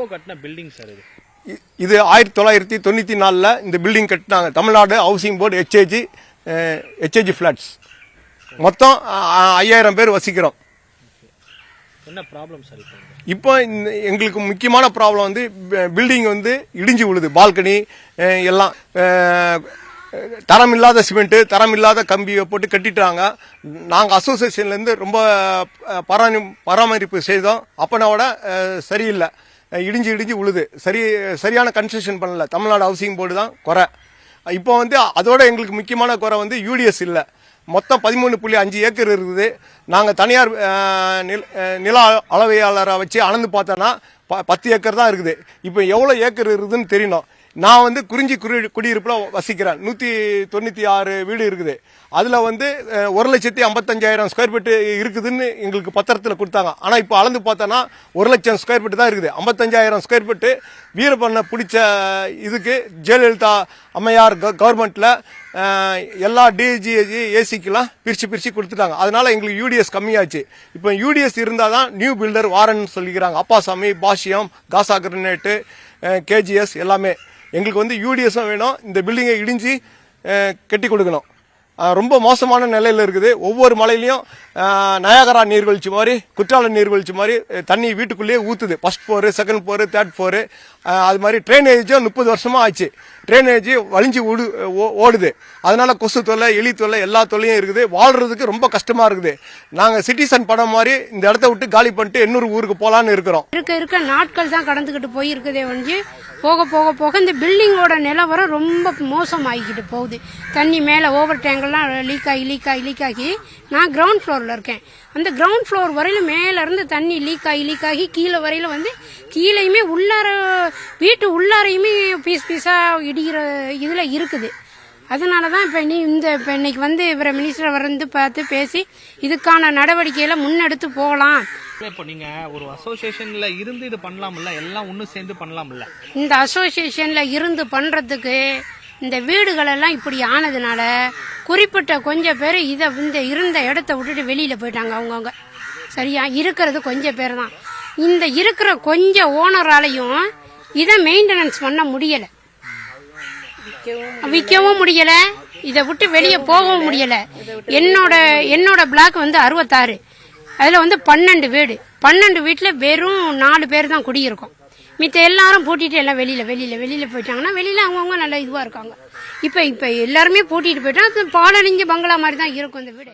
எப்போ கட்டின building sir இது? இது ஆயிரத்தி தொள்ளாயிரத்தி தொண்ணூற்றி நாலில் இந்த பில்டிங் கட்டினாங்க. Tamil Nadu housing board HAG HAG flats மொத்தம் ஐயாயிரம் பேர் வசிக்கிறோம். என்ன ப்ராப்ளம் சார் இப்போ? எங்களுக்கு முக்கியமான ப்ராப்ளம் வந்து பில்டிங் வந்து இடிஞ்சு விழுது. பால்கனி எல்லாம் தரம் இல்லாத சிமெண்ட்டு தரம் இல்லாத கம்பியை போட்டு கட்டிட்டாங்க. நாங்கள் அசோசியேஷன்லேருந்து ரொம்ப பராமரிப்பு செய்தோம். அப்பனோட சரியில்லை. இடிஞ்சு இடிஞ்சு உழுது. சரி சரியான கன்ஸ்ட்ரக்ஷன் பண்ணல. தமிழ்நாடு ஹவுசிங் போர்டு தான் குறை. இப்போ வந்து அதோட எங்களுக்கு முக்கியமான குறை வந்து யூடிஎஸ் இல்லை. மொத்தம் பதிமூணு புள்ளி அஞ்சு ஏக்கர் இருக்குது. நாங்கள் தனியார் நில நில அளவையாளரை வச்சு அளந்து பார்த்தோன்னா ப பத்து ஏக்கர் தான் இருக்குது. இப்போ எவ்வளோ ஏக்கர் இருக்குதுன்னு தெரியணும். நான் வந்து குறிஞ்சி குடி குடியிருப்பில் வசிக்கிறேன். நூற்றி தொண்ணூற்றி ஆறு வீடு இருக்குது. அதில் வந்து ஒரு லட்சத்தி ஐம்பத்தஞ்சாயிரம் ஸ்கொயர் ஃபீட்டு இருக்குதுன்னு எங்களுக்கு பத்திரத்தில் கொடுத்தாங்க. ஆனால் இப்போ அளந்து பார்த்தோன்னா ஒரு லட்சம் ஸ்கொயர் ஃபீட்டு தான் இருக்குது. ஐம்பத்தஞ்சாயிரம் ஸ்கொயர் ஃபீட்டு வீரப்பண்ண பிடிச்ச இதுக்கு ஜெயலலிதா அம்மையார் கவர்மெண்ட்டில் எல்லா டிஜிஏஜி ஏசிக்கெல்லாம் பிரித்து பிரித்து கொடுத்துட்டாங்க. அதனால் எங்களுக்கு யூடிஎஸ் கம்மியாச்சு. இப்போ யூடிஎஸ் இருந்தால் தான் நியூ பில்டர் வாரன்னு சொல்லிக்கிறாங்க. அப்பாசாமி பாஷ்யம் காசா கிரனேட்டு கேஜிஎஸ் எல்லாமே. எங்களுக்கு வந்து யூடிஎஸும் வேணும். இந்த பில்டிங்கை இடிஞ்சு கட்டி கொடுக்கணும். ரொம்ப மோசமான நிலையில் இருக்குது. ஒவ்வொரு மலையிலையும் நயாகரா நீர்வீழ்ச்சி மாதிரி குற்றால நீர்வீழ்ச்சி மாதிரி தண்ணி வீட்டுக்குள்ளேயே ஊற்றுது first floor second floor third floor அது மாதிரி ட்ரைனேஜும் முப்பது வருஷமா ஆச்சு. ட்ரைனேஜ் வலிஞ்சு ஓடு ஓ- ஓடுது. அதனால கொசு தொல்லை எலி தொல்லை எல்லா தொல்லையும் இருக்குது. வாழ்கிறதுக்கு ரொம்ப கஷ்டமாக இருக்குது. நாங்கள் சிட்டிசன் படம் மாதிரி இந்த இடத்த விட்டு காலி பண்ணிட்டு இன்னொரு ஊருக்கு போகலான்னு இருக்கிறோம். இருக்க இருக்க நாட்கள் தான் கடந்துக்கிட்டு போயிருக்குதே ஒழிஞ்சு போக போக போக இந்த பில்டிங்கோட நிலவரம் ரொம்ப மோசமாகிக்கிட்டு போகுது. தண்ணி மேலே ஓவர் டேங்கெல்லாம் லீக் ஆகி லீக் ஆகி லீக் ஆகி நான் கிரவுண்ட் ஃப்ளோரில் இருக்கேன். அந்த கிரவுண்ட் ஃப்ளோர் வரையிலும் மேலேருந்து தண்ணி லீக் ஆகி லீக் ஆகி கீழே வரையில் வந்து கீழேயுமே உள்ளார வீட்டு உள்ளாரையுமே பீஸ் பீஸாக இடிக்கிற இதில் இருக்குது. அதனால தான் இப்போ நீ இந்த இப்போ இன்னைக்கு வந்து இவரை மினிஸ்டரை வந்து பார்த்து பேசி இதுக்கான நடவடிக்கையில முன்னெடுத்து போகலாம். இப்போ நீங்க ஒரு அசோசியேஷன்ல இருந்து இது பண்ணலாம்ல எல்லாம் ஒண்ணு சேர்ந்து பண்ணலாம்ல இந்த அசோசியேஷன்ல இருந்து பண்றதுக்கு இந்த வீடுகள் எல்லாம் இப்படி ஆனதுனால குறிப்பிட்ட கொஞ்சம் பேர் இதை இந்த இருந்த இடத்த விட்டுட்டு வெளியில போயிட்டாங்க அவங்கவுங்க. சரியா? இருக்கிறது கொஞ்சம் பேர் தான். இந்த இருக்கிற கொஞ்சம் ஓனராலையும் இதை மெயின்டெனன்ஸ் பண்ண முடியல. விற்கவும் முடியல. இதை விட்டு வெளியே போகவும் முடியல. என்னோட என்னோட பிளாக் வந்து அறுபத்தாறு. அதில் வந்து பன்னெண்டு வீடு. பன்னெண்டு வீட்டில் வெறும் நாலு பேர் தான் குடியிருக்கோம். மித்த எல்லாரும் பூட்டிட்டு எல்லாம் வெளியில் வெளியில் வெளியில் போயிட்டாங்கன்னா வெளியில் அவங்கவுங்க நல்லா இதுவாக இருக்காங்க. இப்போ இப்போ எல்லாருமே பூட்டிட்டு போயிட்டா அது பங்களா மாதிரி தான் இருக்கும் இந்த வீடு.